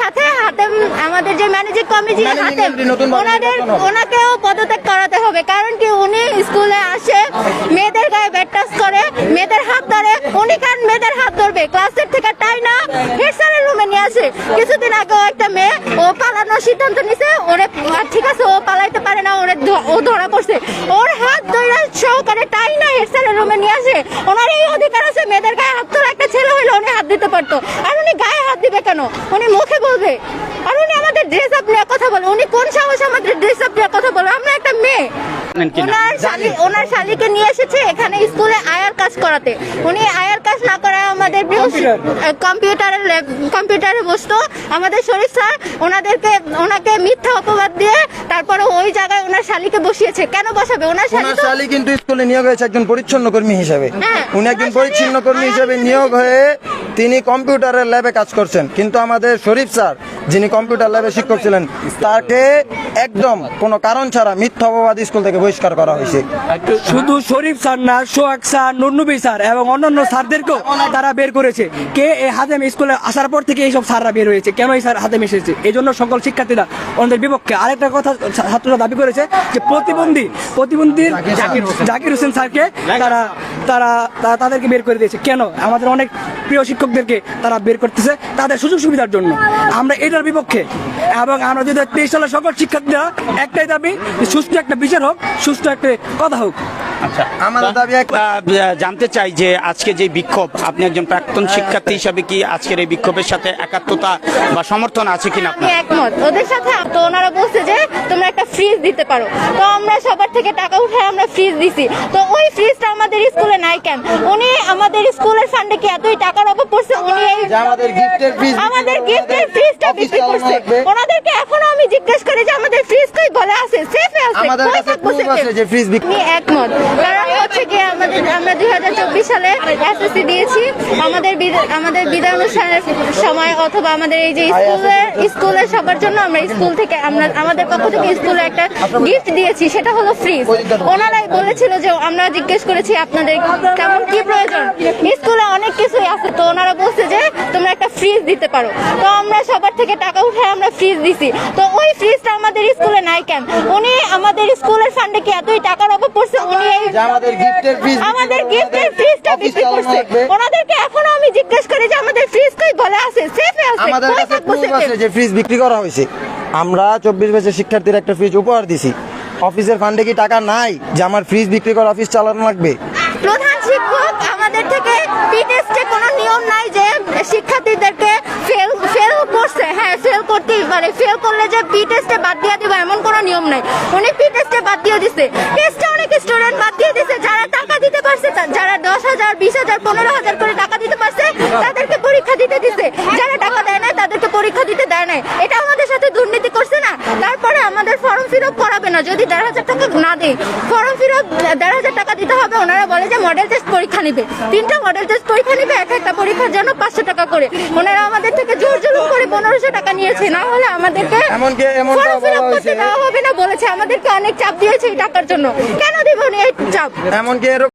সাথে হাতেম আমাদের যে ম্যানেজিং কমিটি হাতেম ওনাদের ওনাকেও পদত্যাগ করাতে হবে। কারণ কি উনি স্কুলে আসে মেয়েদের গায়ে ব্যাট টাচ করে মেয়েদের হাত ধরে। উনি কারণ মেয়েদের হাত ধরবে। ক্লাসের থেকে তাই না হেড স্যারের রুমে নিয়ে আসে। কিছুদিন আগেও একটা মেয়ে ও পালানোর সিদ্ধান্ত নিছে। ওরে ঠিক আছে ও পালাইতে পারে না ওরে ও ধরা পড়ছে। ওর হাত ধরে সহকারে তাই না হেড স্যারের রুমে নিয়ে আসে। ওনার এই অধিকার আছে মেয়েদের গায়ে হাত তোলা একটা ছেলে হইলে উনি হাত দিতে পারতো। আর উনি গায়ে হাত দিবে কেন? উনি মুখে বলবে। আর উনি আমাদের ড্রেস আপ নিয়ে কথা বলে। উনি কোন সাহস আমাদের ড্রেস আপ নিয়ে কথা বলে? আমরা একটা মেয়ে। ওনার শালি ওনার শালিকে নিয়ে এসেছে এখানে স্কুলে আয়ার কাজ করাতে। উনি আয়ার কাজ না করে আমাদের কম্পিউটারে কম্পিউটারে বসতো। আমাদের শরীফ স্যার ওনাদেরকে ওনাকে মিথ্যা ওই জায়গায় ওনার শালিকে বসিয়েছে। কেন বসাবে? ওনার শালি ওনার শালি কিন্তু স্কুলে নিয়োগ হয়েছে একজন পরিচ্ছন্ন কর্মী হিসেবে। হ্যাঁ, উনি একজন পরিচ্ছন্ন কর্মী হিসেবে নিয়োগ হয়ে তিনি কম্পিউটারের ল্যাবে কাজ করছেন। কিন্তু আমাদের শরীফ স্যার যিনি কম্পিউটার ল্যাবে শিক্ষক ছিলেন তাকে একদম কোনো কারণ ছাড়া মিথ্যা অপবাদ স্কুল থেকে বহিষ্কার করা হয়েছে। শুধু শরীফ স্যার না সোহাগ স্যার নুরনবী স্যার এবং অন্যান্য স্যারদেরকেও তারা বের করেছে। কে এই হাতেম স্কুলে আসার পর থেকে এইসব স্যাররা বের হয়েছে? কেন এই স্যার হাতেম এসেছে? এই জন্য সকল শিক্ষার্থীরা ওনাদের বিপক্ষে আরেকটা কথা ছাত্ররা দাবি করেছে যে প্রতিবন্ধী প্রতিবন্ধীর জাকির হোসেন স্যারকে তারা তারা তা- তাদেরকে বের করে দিয়েছে। কেন? আমাদের অনেক প্রিয় শিক্ষকদেরকে তারা বের করতেছে তাদের সুযোগ সুবিধার জন্য। আমরা এটার বিপক্ষে। এবং আমরা যদি তেইশ সালের সকল শিক্ষার্থীরা একটাই দাবি সুস্থ একটা বিচার হোক সুস্থ একটা কথা হোক। আচ্ছা। আমাদের দাবি জানতে চাই যে আজকে যে বিক্ষোভ আপনি একজন প্রাক্তন শিক্ষার্থী হিসাবে কি আজকের এই বিক্ষোভের সাথে একাত্মতা বা সমর্থন আছে কিনা আপনার? একমত। ওদের সাথে তো ওনারা বলছে যে তোমরা একটা ফ্রিজ দিতে পারো। তো আমরা সবার থেকে টাকা উঠে আমরা ফ্রিজ দিছি। তো ওই ফ্রিজটা আমাদের স্কুলে নাই কেন? উনি আমাদের স্কুলের ফান্ডে কি এতই টাকার অভাব পড়ছে? উনি এই আমাদের গিফটের ফ্রিজ আমাদের গিফটের ফ্রিজটা বিক্রি করছে। ওনাদেরকে এখনও আমি জিজ্ঞেস করি যে আমাদের কই আছে। সেফে আছে। আমাদের কাছে এ? আছে যে ফ্রিজ বিক্রি আমি একমত। কারণ হচ্ছে কি আমাদের, আমরা দুই হাজার চব্বিশ সালে এসএসসি দিয়েছি। আমাদের আমাদের বিদায় সময় অথবা আমাদের এই যে স্কুলের স্কুলের সবার জন্য আমরা স্কুল থেকে, আমরা, আমাদের পক্ষ থেকে স্কুলে একটা গিফট দিয়েছি, সেটা হলো ফ্রিজ ওনারাই বলেছিল যে, আমরা জিজ্ঞেস করেছি, আপনাদের কেমন, কি প্রয়োজন? স্কুলে অনেক কিছুই আছে, তো ওনারা বলছে যে, তোমরা একটা ফ্রিজ দিতে পারো। তো আমরা সবার থেকে টাকা উঠে আমরা ফ্রিজ দিছি। তো ওই ফ্রিজটা আমাদের স্কুলে নাই কেন? উনি আমাদের স্কুলের ফান্ডে কি এতই টাকার অভাব পড়ছে? উনি আমাদের গিফটের ফ্রিজ আমাদের গিফটের ফ্রিজটা বিক্রি করছে। ওনাদেরকে এখনও আমি জিজ্ঞেস করি যে আমাদের ফ্রিজ কই? বলে আছে সেফে আছে আমাদের কাছে প্রুফ আছে যে ফ্রিজ বিক্রি করা হয়েছে। আমরা চব্বিশ বছর শিক্ষার্থীর একটা ফ্রিজ উপহার দিছি। অফিসের ফান্ডে কি টাকা নাই যে আমার ফ্রিজ বিক্রি করে অফিস চালানো লাগবে? প্রধান শিক্ষক আমাদের থেকে টেস্টে কোনো নিয়ম নাই যে শিক্ষার্থীদেরকে ফেল ফেল করছে। হ্যাঁ ফেল করতেই পারে। ফেল করলে যে পি টেস্টে বাদ দিয়ে দিব এমন কোনো নিয়ম নাই। উনি পি টেস্টে বাদ দিয়ে দিছে। টেস্টে স্টুডেন্ট বাদ দিয়ে দিয়েছে যারা টাকা দিতে পারছে যারা দশ হাজার, বিশ হাজার, পনেরো হাজার করে টাকা দিতে পারছে, তাদেরকে পরীক্ষা দিতে দিছে। যারা টাকা দেয় না তাদেরকে পরীক্ষা দিতে দেয় না এটা আমাদের সাথে দুর্নীতি করছে না। তারপরে আমাদের ফর্ম ফিল করাবে না। যদি দেড় হাজার টাকা না দেয় ফর্ম ফিল দেড় হাজার টাকা দিতে হবে ওনারা বলে যে মডেল টেস্ট পরীক্ষা নিবে। তিনটা মডেল টেস্ট পরীক্ষা নিবে এক একটা পরীক্ষার জন্য পাঁচশো টাকা করে। ওনারা আমাদের থেকে জোর জোর করে পনেরোশো টাকা নিয়েছে না হলে আমাদেরকে ফর্ম ফিল করতে দেওয়া হবে না বলেছে। আমাদেরকে অনেক চাপ দিয়েছে এই টাকার জন্য। কেন দেবো এই চাপ? এমনকি